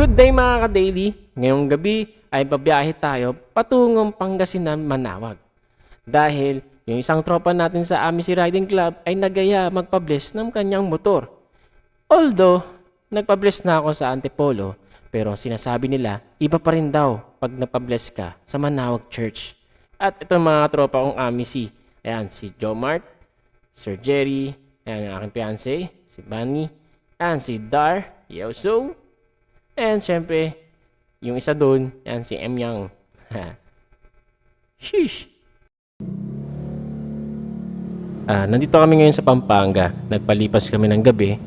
Good day mga ka-daily! Ngayong gabi ay babiyahe tayo patungong Pangasinan, Manawag. Dahil yung isang tropa natin sa Amici Riding Club ay nagaya magpabless ng kanyang motor. Although, nagpabless na ako sa Antipolo, pero sinasabi nila, iba pa rin daw pag napabless ka sa Manawag Church. At ito mga tropa kong Amici. Ayan, si Jomart, Sir Jerry, ayan ang aking fiancé, si Bunny, ayan si Dar, Yoso, And syempre, yung isa doon, yan si M. Yang. Sheesh! Ah, nandito kami ngayon sa Pampanga. Nagpalipas kami ng gabi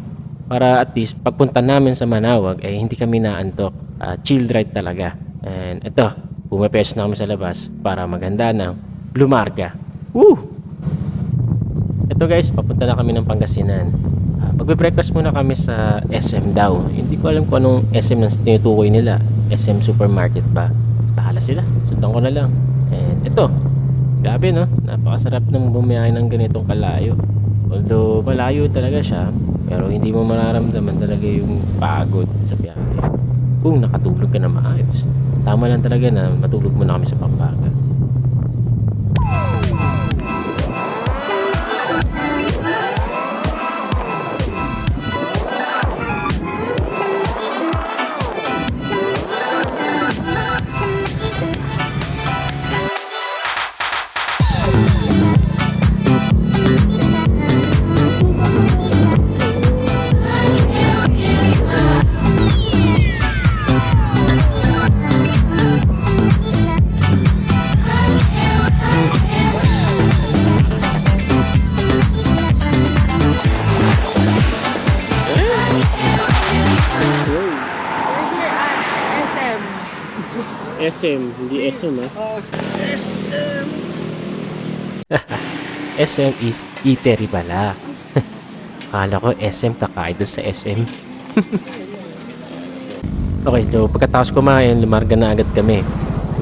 para at least pagpunta namin sa Manawag ay hindi kami naantok. Ah, chill ride talaga. And ito, pumapes na kami sa labas para maganda ng lumarga. Woo! Ito guys, papunta na kami ng Pangasinan. Uh, Magbe-breakfast muna kami sa SM daw. Hindi ko alam kung anong SM na tinutukoy nila. SM Supermarket ba? Bahala sila. Sundan ko na lang. And ito. Grabe no? Napakasarap ng bumiyahe ng ganitong kalayo. Although malayo talaga siya, pero hindi mo mararamdaman talaga yung pagod sa biyahe. Kung nakatulog ka na maayos. Tama lang talaga na matulog muna kami sa Pampanga. SM, hindi SM ah. Oh, SM. SM is eatery pala. Akala ko SM kakain doon sa SM. okay, so pagkatapos kumain, lumarga na agad kami.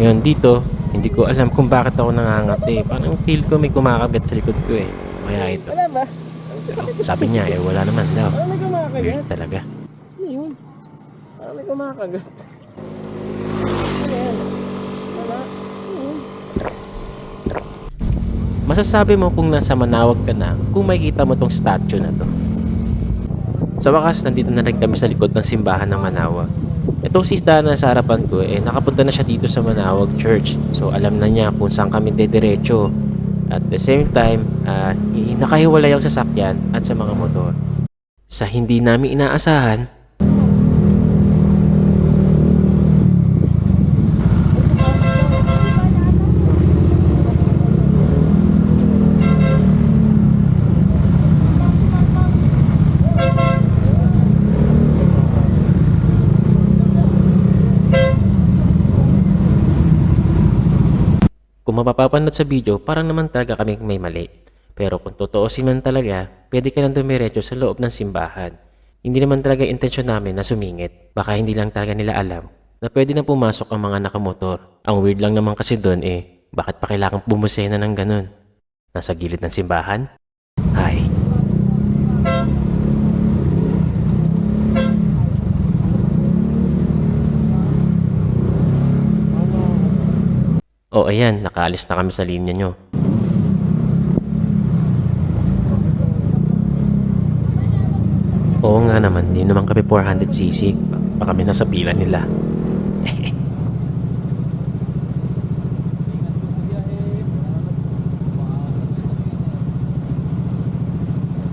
Ngayon dito, hindi ko alam kung bakit ako nangangati. Parang feel ko may kumakagat sa likod ko eh. Kaya ito. Wala ba? Sabi niya eh, wala naman daw. Parang may kumakagat. Weird talaga. Ano yun? Parang may kumakagat. Ano yan? Wala. Ano yun? Masasabi mo kung nasa Manawag ka na kung makikita mo tong statue na to. Sa wakas, nandito na rin kami sa likod ng simbahan ng Manawag. Itong sisda na sa harapan ko, eh, nakapunta na siya dito sa Manawag Church. So, alam na niya kung saan kami dediretso. At the same time, i- nakahiwalay ang sasakyan at sa mga motor. Sa hindi namin inaasahan, Kung mapapapanood sa video, parang naman talaga kami may mali. Pero kung totoo si man talaga, pwede ka nang dumiretso sa loob ng simbahan. Hindi naman talaga intensyon namin na sumingit. Baka hindi lang talaga nila alam na pwede na pumasok ang mga nakamotor. Ang weird lang naman kasi doon eh, bakit pa kailangan bumusena ng ganun? Nasa gilid ng simbahan? O ayan, nakaalis na kami sa linya nyo. Oo nga naman, di naman kami 400cc. Pa kami nasa pila nila.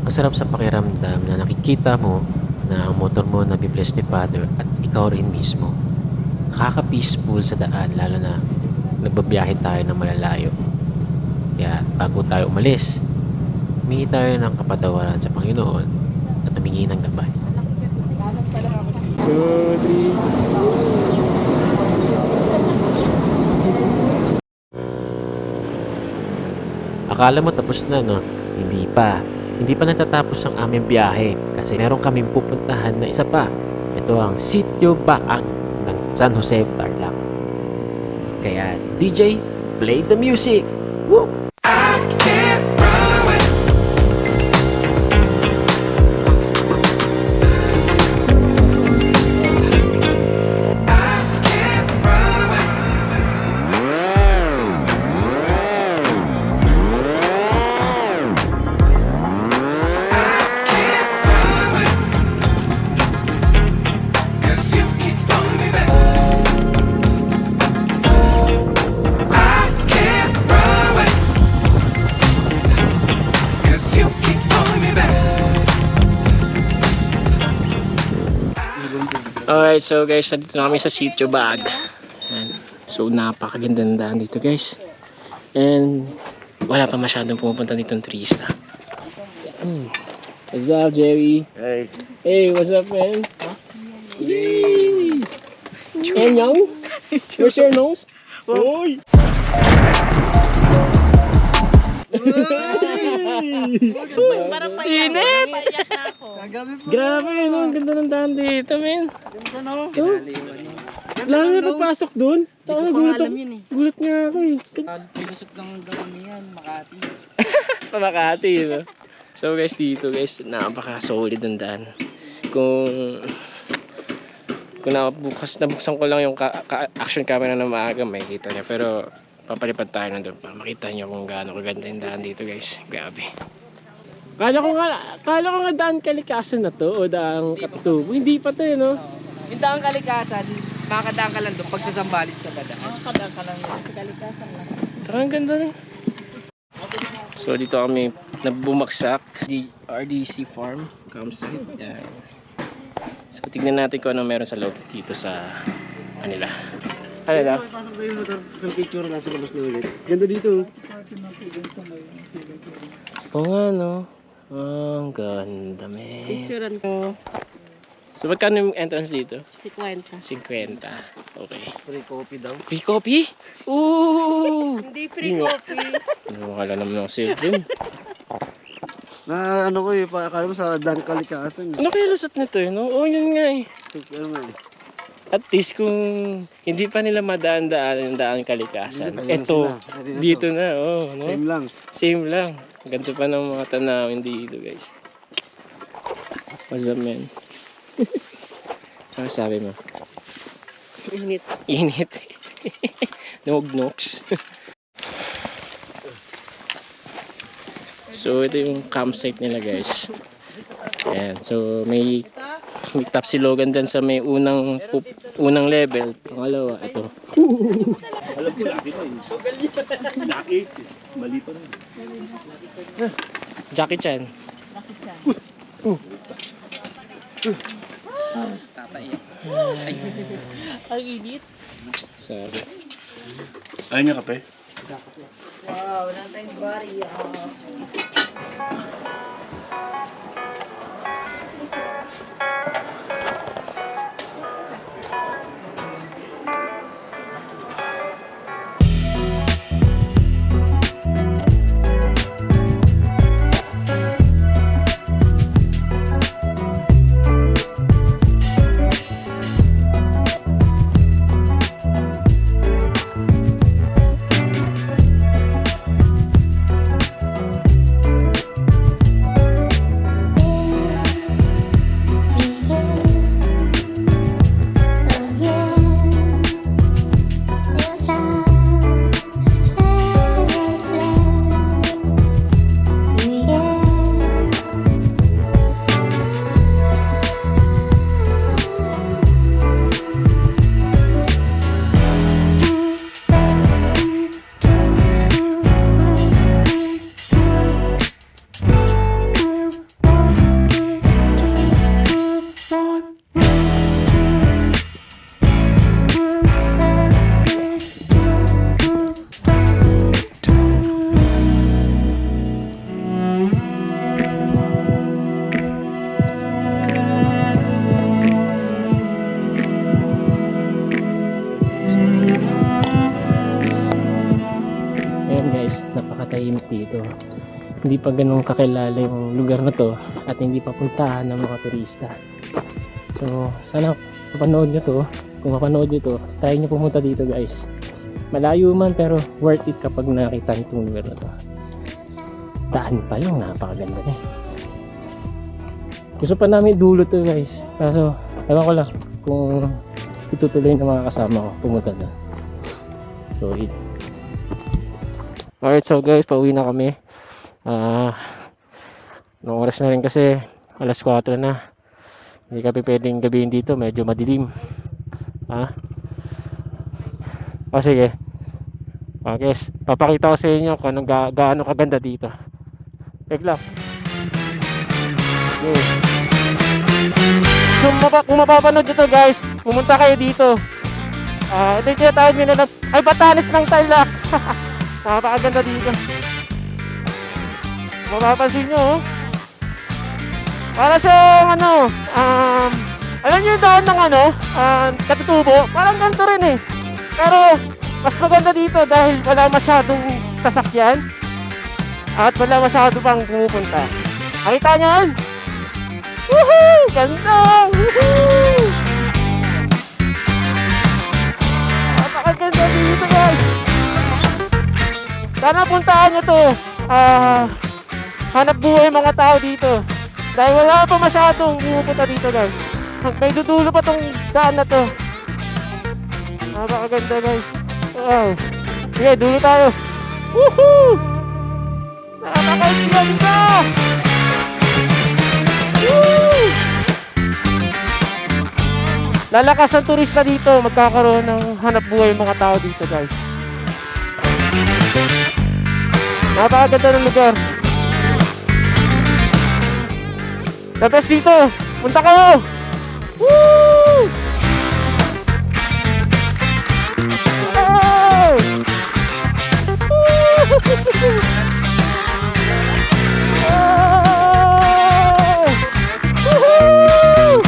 Ang sarap sa pakiramdam na nakikita mo na ang motor mo na bless ni Father at ikaw rin mismo. Nakaka-peaceful sa daan lalo na nagbabiyahe tayo ng malalayo. Kaya bago tayo umalis, humingi tayo ng kapatawaran sa Panginoon at humingi ng gabay. Two, three. Akala mo tapos na, no? Hindi pa. Hindi pa natatapos ang aming biyahe kasi meron kaming pupuntahan na isa pa. Ito ang Sitio Baang ng San Jose, Tarlac. Kaya DJ, play the music! Woo! Alright, so guys, nandito na kami sa sitio bag. Ayan. So, napakaganda ng daan dito guys. And, wala pa masyadong pumupunta dito ng turista. Hmm. What's up, Jerry? Hey. Hey, what's up, man? Jeez! And young? Where's your nose? Uy! Para pa Init! Paiyak na ako. Grabe, no? Ang ganda ng daan dito, man. Ganda no? Oh, lalo na pagpasok dun. Tsaka nagulat ako. yun eh. Gulat nga ako eh. Pilusot lang ng daan yan, Makati. Pamakati, no? So guys, dito guys, napaka-solid ang daan. Kung kung nabukas, nabuksan ko lang yung ka, ka- action camera na maaga, may kita niya. Pero papalipad tayo nandun para makita niyo kung gaano kaganda yung daan dito guys. Grabe. Kala ko nga, kala ko nga daan kalikasan na to o daan katubo. Hindi pa to eh, no? Yung daang kalikasan, makakadaan ka lang doon pag sa Zambales ka ba daan. Makakadang ka lang yun sa kalikasan lang. Tsaka ang ganda rin. So dito kami nabumaksak di RDC Farm campsite. Yan. So tignan natin kung ano meron sa loob dito sa kanila. Ano na? Pasok tayo yung motor, isang picture lang sa labas na ulit. Ganda dito. Oo nga no. Ang ganda men. Picturean ko. So magkano yung entrance dito? Si Kwenta. 50. Okay. Free coffee daw. Free coffee? Ooh! Hindi free coffee. Ano kala naman ng sale dun? Na ano ko eh, akala mo sa daang kalikasan. Ano kaya lusot nito eh? No? Oo yun nga eh. Ano nga eh. At least kung hindi pa nila madaan-daan yung daan kalikasan. Ayun na Ito, sila. Ayun na dito to. na, oh, no? Same lang. Same lang. Ganito pa ng mga tanawin dito, guys. What's up, man? ano sabi mo? Init. Init. Nog-noks. so, ito yung campsite nila, guys. Ayan. So, may may tapsilogan dyan sa may unang unang level. Pangalawa, ito. Jackie Chan. Ang init. Sabi. Ayaw niya kape? Wow, wala tayong bari. Guys, napakatahimik dito. Hindi pa ganun kakilala yung lugar na to at hindi pa puntahan ng mga turista. So, sana mapanood nyo to. Kung mapanood nyo to, tayo nyo pumunta dito guys. Malayo man pero worth it kapag nakita nyo itong lugar na to. Daan pa lang, napakaganda niya. Gusto pa namin dulo to guys. Kaso, ewan ko lang kung itutuloy ng mga kasama ko pumunta na. So, it, Alright, so guys, pauwi na kami. Ah, nung oras na rin kasi alas 4 na. Hindi kami pwedeng gabihin dito, medyo madilim. Ha? O sige. Ah, guys, papakita ko sa inyo kung anong ga gaano kaganda dito. Wait lang. Okay. kung, mapa, kung mapapanood nyo to guys, pumunta kayo dito. Ah, ito yung tinatawag nila na, ay Batanes ng Tarlac. Napakaganda dito. Mapapansin nyo, oh. Para sa ano, um, alam niyo yung daan ng ano, um, katutubo, parang ganito rin eh. Pero, mas maganda dito dahil wala masyadong sasakyan at wala masyado pang pumupunta. Nakita niyo yun? Woohoo! Ganda! Woohoo! Napakaganda dito! Sana puntaan niyo to. Ah, hanap buhay mga tao dito. Dahil wala pa masyadong pumupunta dito guys. May dudulo pa tong daan na to. Napakaganda guys. Wow. Sige, dulo tayo. Woohoo! Napakaganda! Woo! Lalakas ang turista dito, magkakaroon ng hanap buhay mga tao dito guys. Napakaganda ng lugar. The dito. Punta kayo. Woo! Hey! Woo! Hey! Woohoo!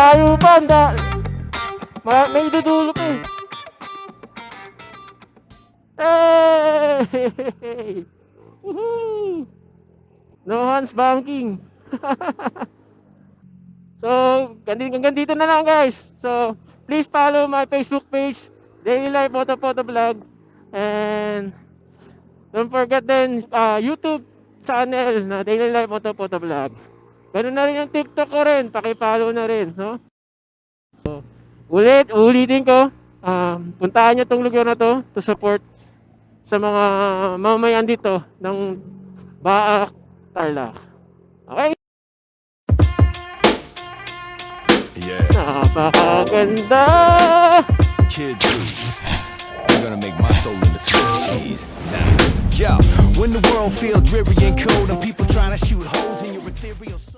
Ang layo pa. Ma may dudulo pa eh. Hey! No hands banking. so, hanggang dito na lang guys. So, please follow my Facebook page, Daily Life Photo Photo Vlog. And don't forget then uh, YouTube channel na Daily Life Photo Photo Vlog. Ganun na rin yung TikTok ko rin. Pakipollow na rin. No? So, ulit, ulitin ko. Um, puntahan nyo tong lugar na to to support sa mga mamayan dito ng Baak, Tarlac. Okay? Yeah, Napakaganda! kid blues. You're gonna make my soul into Swiss cheese. Now, yo, when the world feels dreary and cold and people trying to shoot holes in your ethereal soul.